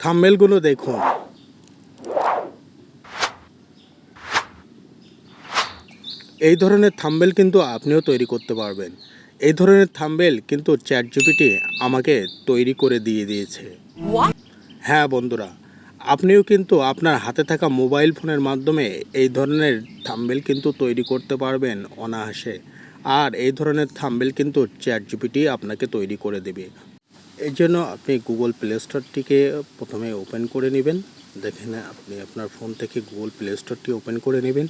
থাম্বেলগুলো দেখুন। এই ধরনের থাম্বেল কিন্তু আপনিও তৈরি করতে পারবেন। এই ধরনের থাম্বেল কিন্তু চ্যাট জিপিটি আমাকে তৈরি করে দিয়ে দিয়েছে। হ্যাঁ বন্ধুরা আপনিও কিন্তু আপনার হাতে থাকা মোবাইল ফোনের মাধ্যমে এই ধরনের থাম্বেল কিন্তু তৈরি করতে পারবেন অনায়াসে। আর এই ধরনের থাম্বেল কিন্তু চ্যাট জিপিটি আপনাকে তৈরি করে দেবে। এই জন্য আপনি গুগল প্লে স্টোরটিকে প্রথমে ওপেন করে নেবেন। দেখেন আপনি আপনার ফোন থেকে গুগল প্লে স্টোরটি ওপেন করে নেবেন।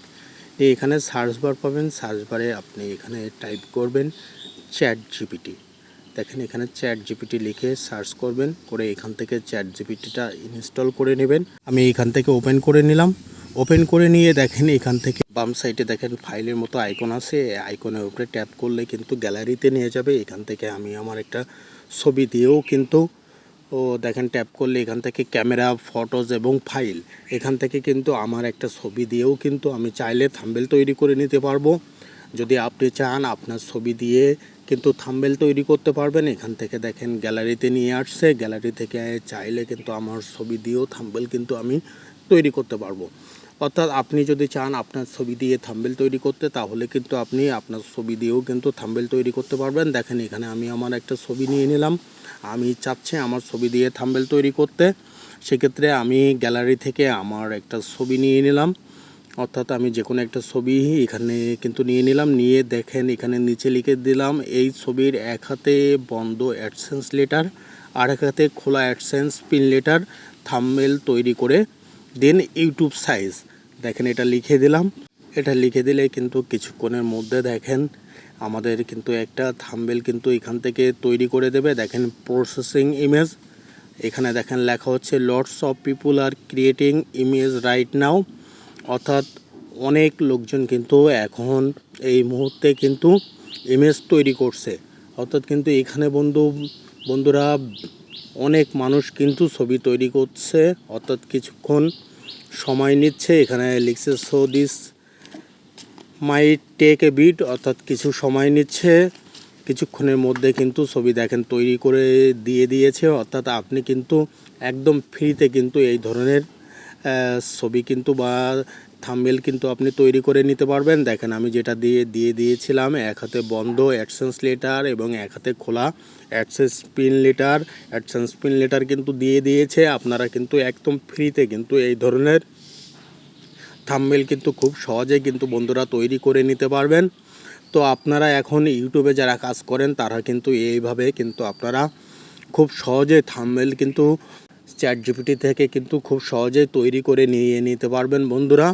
এখানে সার্চ বার পাবেন। সার্চ বারে আপনি এখানে টাইপ করবেন চ্যাট জিপিটি দেখেন এখানে চ্যাট জিপিটি লিখে সার্চ করবেন। করে এখান থেকে চ্যাট জিপিটিটা ইনস্টল করে নেবেন। আমি এখান থেকে ওপেন করে নিলাম। ওপেন করে নিয়ে দেখেন, এখান থেকে বাম সাইডে দেখেন ফাইলের মতো আইকন আছে। আইকনের উপরে ট্যাপ করলে কিন্তু গ্যালারিতে নিয়ে যাবে। এখান থেকে আমি আমার একটা ছবি দিয়েও কিন্তু, ও দেখেন ট্যাপ করলে এখান থেকে ক্যামেরা, ফটোজ এবং ফাইল, এখান থেকে কিন্তু আমার একটা ছবি দিয়েও কিন্তু আমি চাইলে থাম্বেল তৈরি করে নিতে পারব। যদি আপনি চান, আপনার ছবি দিয়ে কিন্তু থাম্বেল তৈরি করতে পারবেন। এখান থেকে দেখেন গ্যালারিতে নিয়ে আসছে। গ্যালারি থেকে চাইলে কিন্তু আমার ছবি দিয়েও থাম্বেল কিন্তু আমি তৈরি করতে পারব। অর্থাৎ আপনি যদি চান আপনার ছবি দিয়ে থাম্বেল তৈরি করতে, তাহলে কিন্তু আপনি আপনার ছবি দিয়েও কিন্তু থাম্বেল তৈরি করতে পারবেন। দেখেন, এখানে আমি আমার একটা ছবি নিয়ে নিলাম। আমি চাচ্ছি আমার ছবি দিয়ে থাম্বেল তৈরি করতে। সেক্ষেত্রে আমি গ্যালারি থেকে আমার একটা ছবি নিয়ে নিলাম। অর্থাৎ আমি যে কোনো একটা ছবি এখানে কিন্তু নিয়ে নিলাম। নিয়ে দেখেন, এখানে নিচে লিখে দিলাম, এই ছবির এক হাতে বন্ধ অ্যাডসেন্স লেটার আর এক হাতে খোলা অ্যাডসেন্স পিন লেটার থাম্বেল তৈরি করে দেন ইউটিউব সাইজ দেখেন, এটা লিখে দিলাম। এটা লিখে দিলে কিন্তু কিছুক্ষণের মধ্যে দেখেন, আমাদের কিন্তু একটা থাম্বেল কিন্তু এখান থেকে তৈরি করে দেবে। দেখেন প্রসেসিং ইমেজ এখানে দেখেন, লেখা হচ্ছে lots of people are creating image right now অর্থাৎ অনেক লোকজন কিন্তু এখন এই মুহূর্তে কিন্তু ইমেজ তৈরি করছে। অর্থাৎ কিন্তু এখানে বন্ধু, বন্ধুরা, অনেক মানুষ কিন্তু ছবি তৈরি করছে। অর্থাৎ কিছুক্ষণ সময় নিচ্ছে, এখানে লিখছে so this my take a bit অর্থাৎ কিছু সময় নিচ্ছে। কিছুক্ষণের মধ্যে কিন্তু ছবি দেখেন, তৈরি করে দিয়ে দিয়েছে। অর্থাৎ আপনি কিন্তু একদম ফ্রিতে কিন্তু এই ধরনের ছবি কিন্তু বা থাম্বেল কিন্তু আপনি তৈরি করে নিতে পারবেন। দেখেন, আমি যেটা দিয়ে দিয়ে দিয়েছিলাম, এক হাতে বন্ধ অ্যাডসেন্স লেটার এবং এক হাতে খোলা AdSense pin letter AdSense pin letter কিন্তু দিয়ে দিয়েছে, আপনারা কিন্তু একদম ফ্রিতে কিন্তু এই ধরনের থাম্বেল কিন্তু খুব সহজে কিন্তু বন্ধুরা তৈরি করে নিতে পারবেন। তো আপনারা এখন ইউটিউবে যারা কাজ করেন, তারা কিন্তু এইভাবে কিন্তু আপনারা খুব সহজে থাম্বেল কিন্তু চ্যাট জিপিটি থেকে কিন্তু খুব সহজে তৈরি করে নিয়ে নিতে পারবেন বন্ধুরা।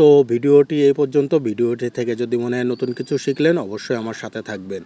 তো ভিডিওটি এই পর্যন্ত। ভিডিওটি থেকে যদি মনে হয় নতুন কিছু শিখলেন, অবশ্যই আমার সাথে থাকবেন।